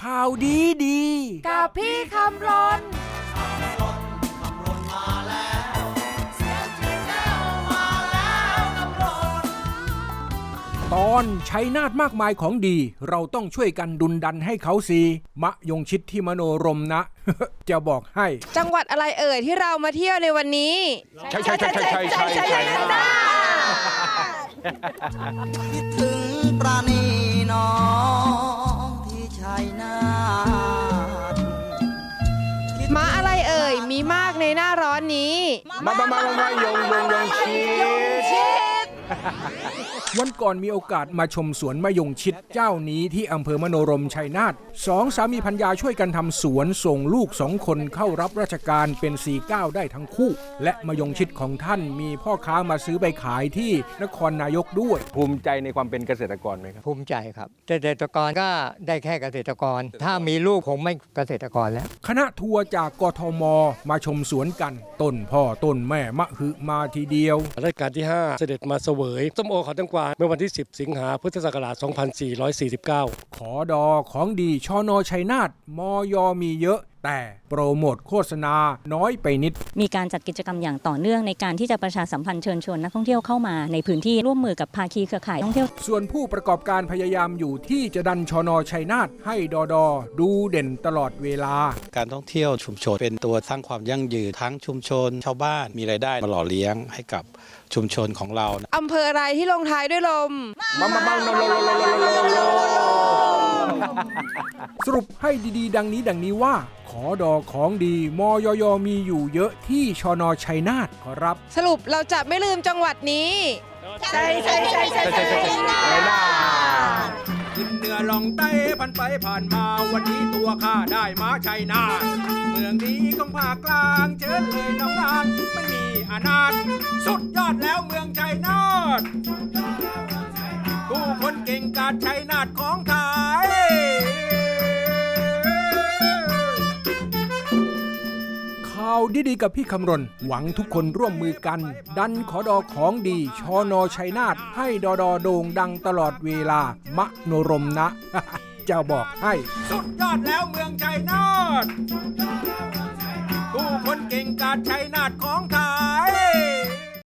ข่าวดีดี กับพี่คำรนตอนใช้นาดมากมายของดี เราต้องช่วยกันดุนดันให้เขาสีมะยงชิดที่มโนรมนะ จะบอกให้ จังหวัดอะไรเอ่ยที่เรามาเที่ยวในวันนี้ใช่ใช่ใช่ใช่ใช่ใช่ใช่คิดถึงปราณีน้อง มีมากในหน้าร้อนนี้ มา มา มา มามายงยงยงชีส วันก่อนมีโอกาสมาชมสวนมะยงชิดเจ้านี้ที่อำเภอมโนรมชัยนาทสองสามีพัญญาช่วยกันทำสวนส่งลูกสองคนเข้ารับราชการเป็นสีเก้าได้ทั้งคู่ และมะยงชิดของท่านมีพ่อค้ามาซื้อไปขายที่นครนายกด้วย ภูมิใจในความเป็นเกษตรกรไหมครับ ภูมิใจครับ เกษตรกรก็ได้แค่เกษตรกร ถ้ามีลูกผมไม่เกษตรกรแล้ว คณะทัวร์จากกทม มาชมสวนกัน ต้นพ่อต้นแม่มะหึมาทีเดียวรัชกาลที่ 5 เสด็จมาเสวยส้มโอเขาตั้งกวาเมื่อวันที่ 10 สิงหาพุทธศักราช 2449 ขอดอของดีชอนอชัยนาทมอยมีเยอะ แต่โปรโมทโฆษณาน้อยไปนิด มีการจัดกิจกรรมอย่างต่อเนื่องในการที่จะประชาสัมพันธ์เชิญชวนนักท่องเที่ยวเข้ามาในพื้นที่ร่วมมือกับภาคีเครือข่ายท่องเที่ยว ส่วนผู้ประกอบการพยายามอยู่ที่จะดันชอนอชัยนาทให้ดอดอดูเด่นตลอดเวลา การท่องเที่ยวชุมชนเป็นตัวสร้างความยั่งยืนทั้งชุมชน ชาวบ้านมีรายได้มาหล่อเลี้ยงให้กับชุมชนของเราอำเภออะไรที่ลงท้ายด้วยลมมามามาโลโลโลโลโลโลโลสรุปให้ดีๆ ดังนี้ดังนี้ว่าข อดอของดีมอยยมีอยู่เยอะที่ชอนอชัยนาทขอรับ สรุปเราจะไม่ลืมจังหวัดนี้ ใช่ใช่ใช่ใช่ใช่ใช่ใช่ไรน่าขึ้นเหนือลองใต้ผ่านไปผ่านมาวันนี้ตัวข้าได้มาชัยนาทเมืองดีของภาคกลางเชิญเลยน้องนางไม่มีอนาถสุดยอดแล้วเมืองชัยนาทผู้คนเก่งกาจชัยนาทของไทยข่า วดีๆกับพี่คำรณ หวังทุกคนร่วมมือกัน ดันขอดอของดีชอนอชัยนาทให้ดอดอโด่งดังตลอดเวลามะโนรมนะจะบอกให้ สุดยอดแล้วเมืองชัยนาทผู้คนเก่งกาจชัยนาทของ